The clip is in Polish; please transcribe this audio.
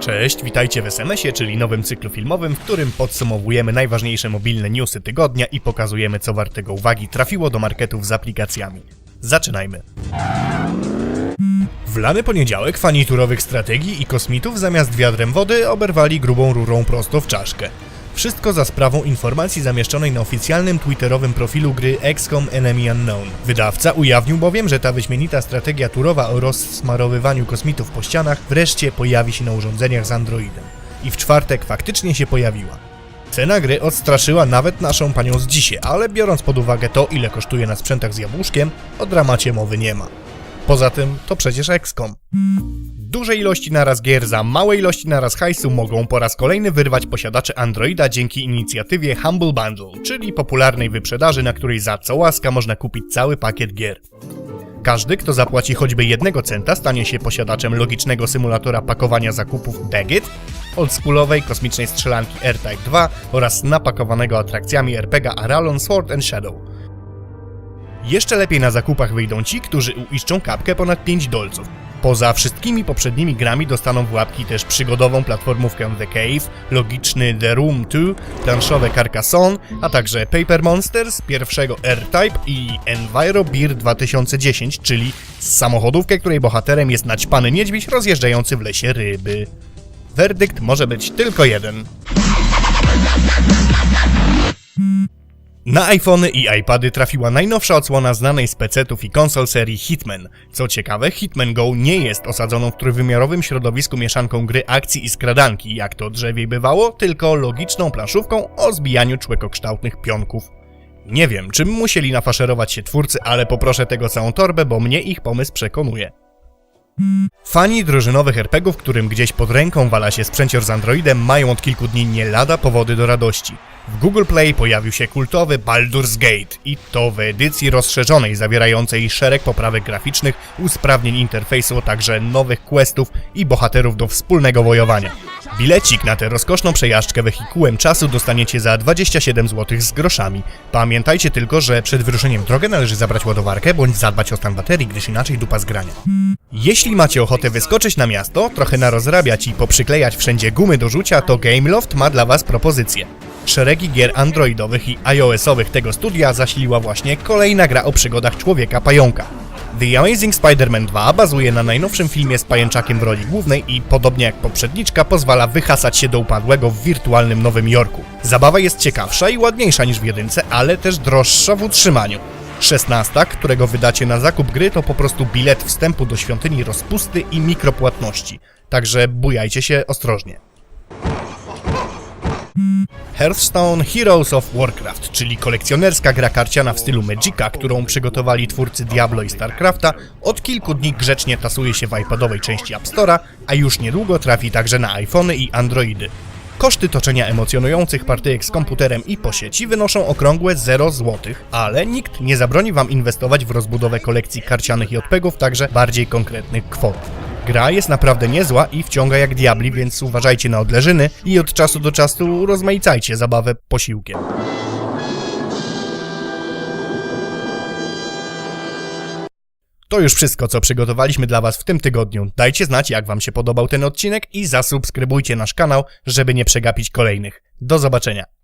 Cześć, witajcie w SMS-ie, czyli nowym cyklu filmowym, w którym podsumowujemy najważniejsze mobilne newsy tygodnia i pokazujemy, co wartego uwagi trafiło do marketów z aplikacjami. Zaczynajmy. W lany poniedziałek fani turowych strategii i kosmitów zamiast wiadrem wody oberwali grubą rurą prosto w czaszkę. Wszystko za sprawą informacji zamieszczonej na oficjalnym twitterowym profilu gry XCOM Enemy Unknown. Wydawca ujawnił bowiem, że ta wyśmienita strategia turowa o rozsmarowywaniu kosmitów po ścianach wreszcie pojawi się na urządzeniach z Androidem. I w czwartek faktycznie się pojawiła. Cena gry odstraszyła nawet naszą panią z dzisiaj, ale biorąc pod uwagę to, ile kosztuje na sprzętach z jabłuszkiem, o dramacie mowy nie ma. Poza tym, to przecież XCOM. Duże ilości naraz gier za małe ilości naraz hajsu mogą po raz kolejny wyrwać posiadacze Androida dzięki inicjatywie Humble Bundle, czyli popularnej wyprzedaży, na której za co łaska można kupić cały pakiet gier. Każdy, kto zapłaci choćby jednego centa, stanie się posiadaczem logicznego symulatora pakowania zakupów Daggett, oldschoolowej kosmicznej strzelanki R-Type 2 oraz napakowanego atrakcjami RPG Aralon Sword and Shadow. Jeszcze lepiej na zakupach wyjdą ci, którzy uiszczą kapkę ponad 5 dolców. Poza wszystkimi poprzednimi grami dostaną w łapki też przygodową platformówkę The Cave, logiczny The Room 2, planszowe Carcassonne, a także Paper Monsters, pierwszego R-Type i Enviro Beer 2010, czyli samochodówkę, której bohaterem jest naćpany niedźwiedź rozjeżdżający w lesie ryby. Werdykt może być tylko jeden. Na iPhony i iPady trafiła najnowsza odsłona znanej z PC-ów i konsol serii Hitman. Co ciekawe, Hitman Go nie jest osadzoną w trójwymiarowym środowisku mieszanką gry akcji i skradanki, jak to drzewiej bywało, tylko logiczną planszówką o zbijaniu człekokształtnych pionków. Nie wiem, czym musieli nafaszerować się twórcy, ale poproszę tego całą torbę, bo mnie ich pomysł przekonuje. Fani drużynowych RPGów, którym gdzieś pod ręką wala się sprzęcior z Androidem, mają od kilku dni nie lada powody do radości. W Google Play pojawił się kultowy Baldur's Gate i to w edycji rozszerzonej zawierającej szereg poprawek graficznych, usprawnień interfejsu, a także nowych questów i bohaterów do wspólnego wojowania. Bilecik na tę rozkoszną przejażdżkę wehikułem czasu dostaniecie za 27 zł z groszami. Pamiętajcie tylko, że przed wyruszeniem drogę należy zabrać ładowarkę bądź zadbać o stan baterii, gdyż inaczej dupa zgrania. Jeśli macie ochotę wyskoczyć na miasto, trochę narozrabiać i poprzyklejać wszędzie gumy do rzucia, to Gameloft ma dla Was propozycję. Szeregi gier androidowych i iOS-owych tego studia zasiliła właśnie kolejna gra o przygodach człowieka pająka. The Amazing Spider-Man 2 bazuje na najnowszym filmie z pajęczakiem w roli głównej i podobnie jak poprzedniczka pozwala wyhasać się do upadłego w wirtualnym Nowym Jorku. Zabawa jest ciekawsza i ładniejsza niż w jedynce, ale też droższa w utrzymaniu. 16, którego wydacie na zakup gry, to po prostu bilet wstępu do świątyni rozpusty i mikropłatności. Także bujajcie się ostrożnie. Hearthstone Heroes of Warcraft, czyli kolekcjonerska gra karciana w stylu Magica, którą przygotowali twórcy Diablo i StarCrafta, od kilku dni grzecznie tasuje się w iPadowej części App Store'a, a już niedługo trafi także na iPhony i Androidy. Koszty toczenia emocjonujących partyjek z komputerem i po sieci wynoszą okrągłe 0 zł, ale nikt nie zabroni wam inwestować w rozbudowę kolekcji karcianych JPEGów, także bardziej konkretnych kwot. Gra jest naprawdę niezła i wciąga jak diabli, więc uważajcie na odleżyny i od czasu do czasu rozmaicajcie zabawę posiłkiem. To już wszystko, co przygotowaliśmy dla Was w tym tygodniu. Dajcie znać, jak Wam się podobał ten odcinek i zasubskrybujcie nasz kanał, żeby nie przegapić kolejnych. Do zobaczenia.